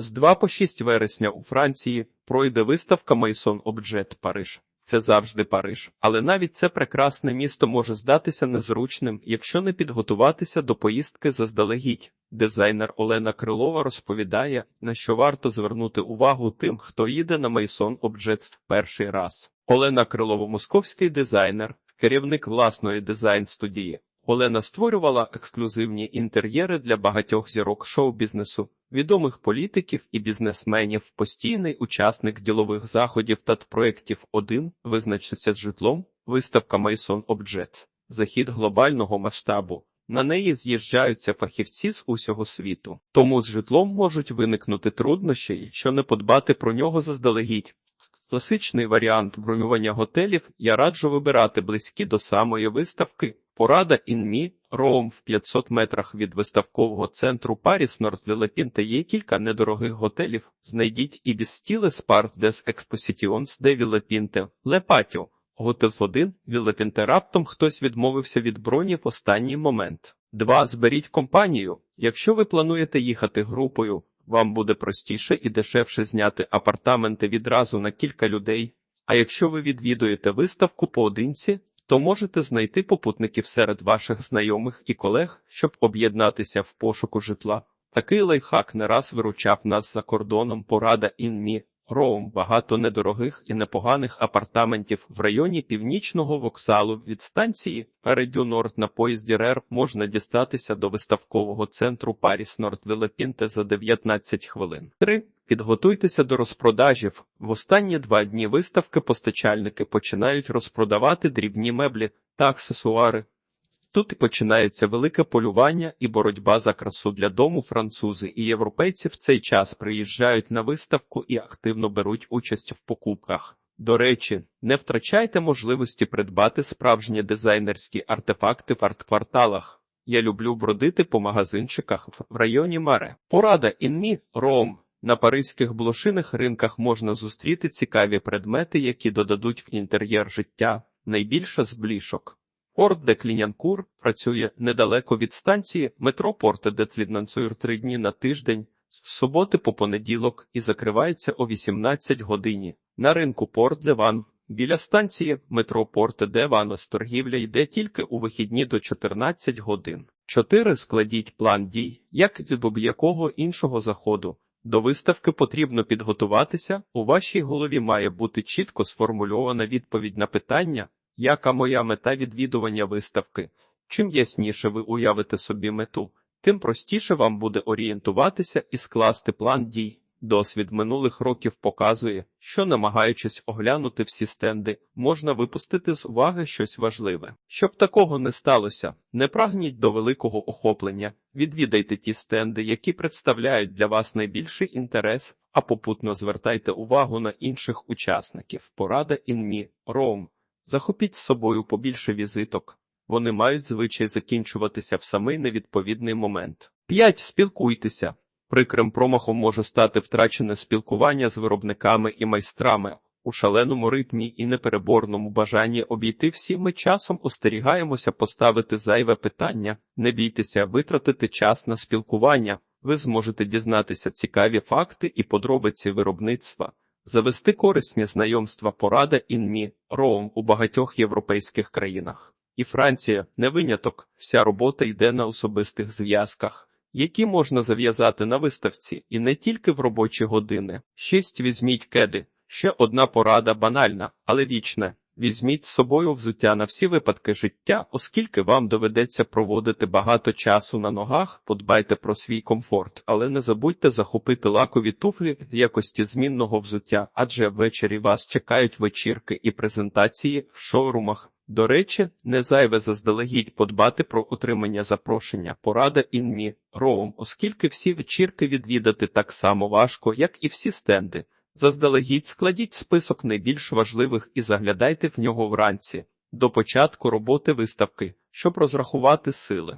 З 2 по 6 вересня у Франції пройде виставка Майсон Обджет Париж. Це завжди Париж, але навіть це прекрасне місто може здатися незручним, якщо не підготуватися до поїздки заздалегідь. Дизайнер Олена Крилова розповідає, на що варто звернути увагу тим, хто їде на Майсон Обджет перший раз. Олена Крилова, московський дизайнер, керівник власної дизайн-студії. Олена створювала ексклюзивні інтер'єри для багатьох зірок шоу-бізнесу, відомих політиків і бізнесменів, постійний учасник ділових заходів та проєктів один визначиться з житлом, виставка Майсон Обджет, захід глобального масштабу. На неї з'їжджаються фахівці з усього світу. Тому з житлом можуть виникнути труднощі, що не подбати про нього заздалегідь. Класичний варіант бронювання готелів я раджу вибирати близькі до самої виставки. Порада інмі Роум в 500 метрах від виставкового центру Паріс Нордвілепінте є кілька недорогих готелів. Знайдіть і Стілес Парк Дес Експосітіонс де Вілепінте, Лепатіо. Готел 1, Вілепінте раптом хтось відмовився від броні в останній момент. 2. Зберіть компанію. Якщо ви плануєте їхати групою, вам буде простіше і дешевше зняти апартаменти відразу на кілька людей. А якщо ви відвідуєте виставку поодинці, то можете знайти попутників серед ваших знайомих і колег, щоб об'єднатися в пошуку житла. Такий лайфхак не раз виручав нас за кордоном порада інмі. Роум багато недорогих і непоганих апартаментів в районі північного вокзалу від станції Редю Норд на поїзді РЕР можна дістатися до виставкового центру Паріс Норд Вілепінте за 19 хвилин. 3. Підготуйтеся до розпродажів. В останні два дні виставки постачальники починають розпродавати дрібні меблі та аксесуари. Тут і починається велике полювання і боротьба за красу для дому. Французи і європейці в цей час приїжджають на виставку і активно беруть участь в покупках. До речі, не втрачайте можливості придбати справжні дизайнерські артефакти в арт-кварталах. Я люблю бродити по магазинчиках в районі Маре. Порада інмі Ром. На паризьких блошиних ринках можна зустріти цікаві предмети, які додадуть в інтер'єр життя, найбільше з блішок. Порт де Клінянкур працює недалеко від станції метро Порте де Цліднанцур три дні на тиждень, з суботи по понеділок і закривається о 18 годині. На ринку Порт де Ван біля станції метро Порте де Ванос торгівля йде тільки у вихідні до 14 годин. 4. Складіть план дій, як від будь-якого іншого заходу. До виставки потрібно підготуватися. У вашій голові має бути чітко сформульована відповідь на питання, яка моя мета відвідування виставки. Чим ясніше ви уявите собі мету, тим простіше вам буде орієнтуватися і скласти план дій. Досвід минулих років показує, що, намагаючись оглянути всі стенди, можна випустити з уваги щось важливе. Щоб такого не сталося, не прагніть до великого охоплення, відвідайте ті стенди, які представляють для вас найбільший інтерес, а попутно звертайте увагу на інших учасників. Порада інмі Роум. Захопіть з собою побільше візиток. Вони мають звичай закінчуватися в самий невідповідний момент. 5. Спілкуйтеся. Прикрим промахом може стати втрачене спілкування з виробниками і майстрами. У шаленому ритмі і непереборному бажанні обійти всі ми часом остерігаємося поставити зайве питання, не бійтеся витратити час на спілкування, ви зможете дізнатися цікаві факти і подробиці виробництва, завести корисні знайомства порада інмі, роум у багатьох європейських країнах. І Франція не виняток, вся робота йде на особистих зв'язках які можна зав'язати на виставці, і не тільки в робочі години. 6. Візьміть кеди. Ще одна порада банальна, але вічна. Візьміть з собою взуття на всі випадки життя, оскільки вам доведеться проводити багато часу на ногах, подбайте про свій комфорт, але не забудьте захопити лакові туфлі в якості змінного взуття, адже ввечері вас чекають вечірки і презентації в шоурумах. До речі, не зайве заздалегідь подбати про отримання запрошення порада інмі роум, оскільки всі вечірки відвідати так само важко, як і всі стенди. Заздалегідь складіть список найбільш важливих і заглядайте в нього вранці до початку роботи виставки, щоб розрахувати сили.